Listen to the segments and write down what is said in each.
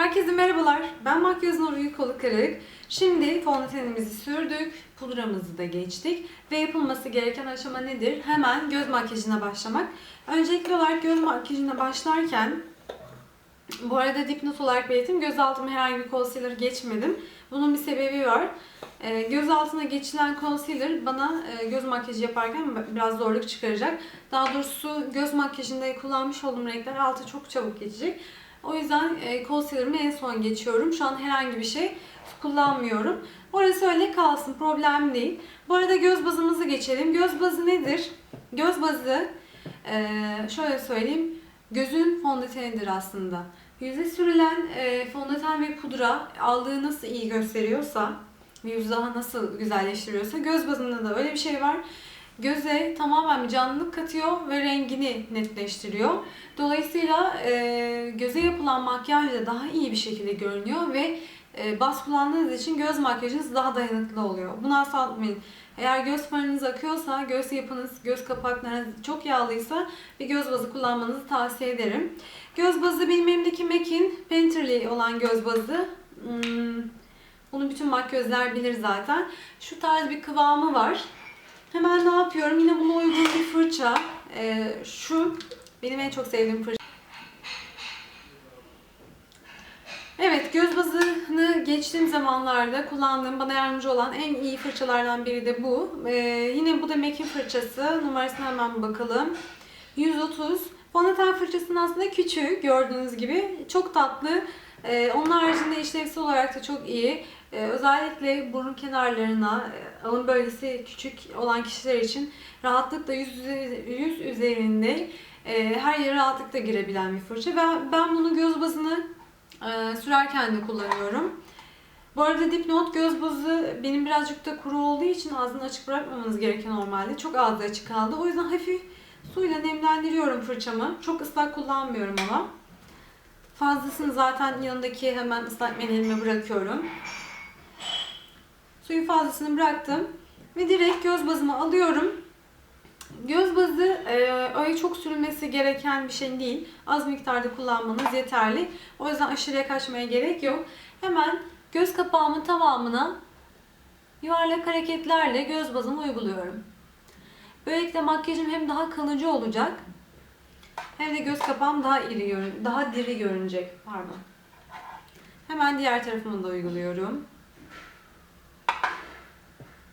Herkese merhabalar. Ben Makyöz Nur Yükolu Kırık. Şimdi fondötenimizi sürdük, pudramızı da geçtik ve yapılması gereken aşama nedir? Hemen göz makyajına başlamak. Öncelikli olarak göz makyajına başlarken bu arada dipnot olarak belirteyim. Göz altıma herhangi bir concealer geçmedim. Bunun bir sebebi var. Ee, göz altına geçilen concealer bana e, göz makyajı yaparken biraz zorluk çıkaracak. Daha doğrusu göz makyajında kullanmış olduğum renkler altı çok çabuk geçecek. O yüzden e, concealer'ımı en son geçiyorum. Şu an herhangi bir şey kullanmıyorum. Orası öyle kalsın. Problem değil. Bu arada göz bazımızı geçelim. Göz bazı nedir? Göz bazı e, şöyle söyleyeyim. Gözün fondötenidir aslında. Yüze sürülen e, fondöten ve pudra aldığı nasıl iyi gösteriyorsa yüzü daha nasıl güzelleştiriyorsa göz bazında da öyle bir şey var. Göze tamamen canlılık katıyor ve rengini netleştiriyor. Dolayısıyla e, göze yapılan makyaj da daha iyi bir şekilde görünüyor ve e, baz kullandığınız için göz makyajınız daha dayanıklı oluyor. Bunu asla. Eğer göz farınız akıyorsa, göz yapınız, göz kapaklarınız çok yağlıysa bir göz bazı kullanmanızı tavsiye ederim. Göz bazı benim elimdeki MAC'in Painterly olan göz bazı. Hmm, bunu bütün makyözler bilir zaten. Şu tarz bir kıvamı var. Hemen ne yapıyorum? Yine buna uygun bir fırça. Ee, şu benim en çok sevdiğim fırça. Evet, göz bazını geçtiğim zamanlarda kullandığım, bana yardımcı olan en iyi fırçalardan biri de bu. Ee, yine bu da MAC'in fırçası. Numarasına hemen bakalım. 130. Fondöten fırçasının aslında küçüğü gördüğünüz gibi. Çok tatlı. Ee, onun haricinde işlevsel olarak da çok iyi. Ee, özellikle burun kenarlarına, e, alın bölgesi küçük olan kişiler için rahatlıkla yüz, yüz üzerinde e, her yere rahatlıkla girebilen bir fırça. Ve ben bunu göz bazını e, sürerken de kullanıyorum. Bu arada dipnot göz bazı benim birazcık da kuru olduğu için ağzını açık bırakmamanız gerekiyor normalde. Çok ağzı açık kaldı. O yüzden hafif suyla nemlendiriyorum fırçamı. Çok ıslak kullanmıyorum ama. Fazlasını zaten yanındaki hemen ıslak mendilime bırakıyorum. Suyun fazlasını bıraktım. Ve direkt göz bazımı alıyorum. Göz bazı e, öyle çok sürülmesi gereken bir şey değil. Az miktarda kullanmanız yeterli. O yüzden aşırıya kaçmaya gerek yok. Hemen göz kapağımın tamamına yuvarlak hareketlerle göz bazımı uyguluyorum. Böylelikle makyajım hem daha kalıcı olacak hem de göz kapağım daha iri görün, daha diri görünecek. Pardon. Hemen diğer tarafımı da uyguluyorum.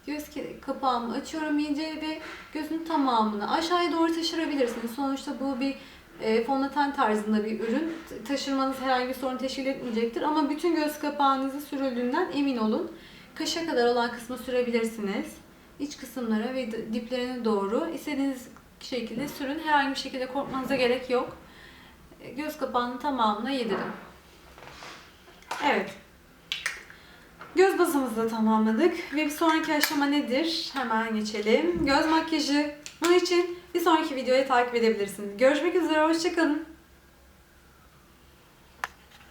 Göz kapağımı açıyorum iyice ve gözün tamamını aşağıya doğru taşırabilirsiniz. Sonuçta bu bir e, fondöten tarzında bir ürün. Taşırmanız herhangi bir sorun teşkil etmeyecektir. Ama bütün göz kapağınızı sürüldüğünden emin olun. Kaşa kadar olan kısmı sürebilirsiniz. İç kısımlara ve diplerine doğru istediğiniz şekilde sürün. Herhangi bir şekilde korkmanıza gerek yok. E, Göz kapağının tamamına yedirin. Evet. Göz bazımızı da tamamladık. Ve bir sonraki aşama nedir? Hemen geçelim. Göz makyajı. Bunun için bir sonraki videoyu takip edebilirsiniz. Görüşmek üzere, hoşçakalın.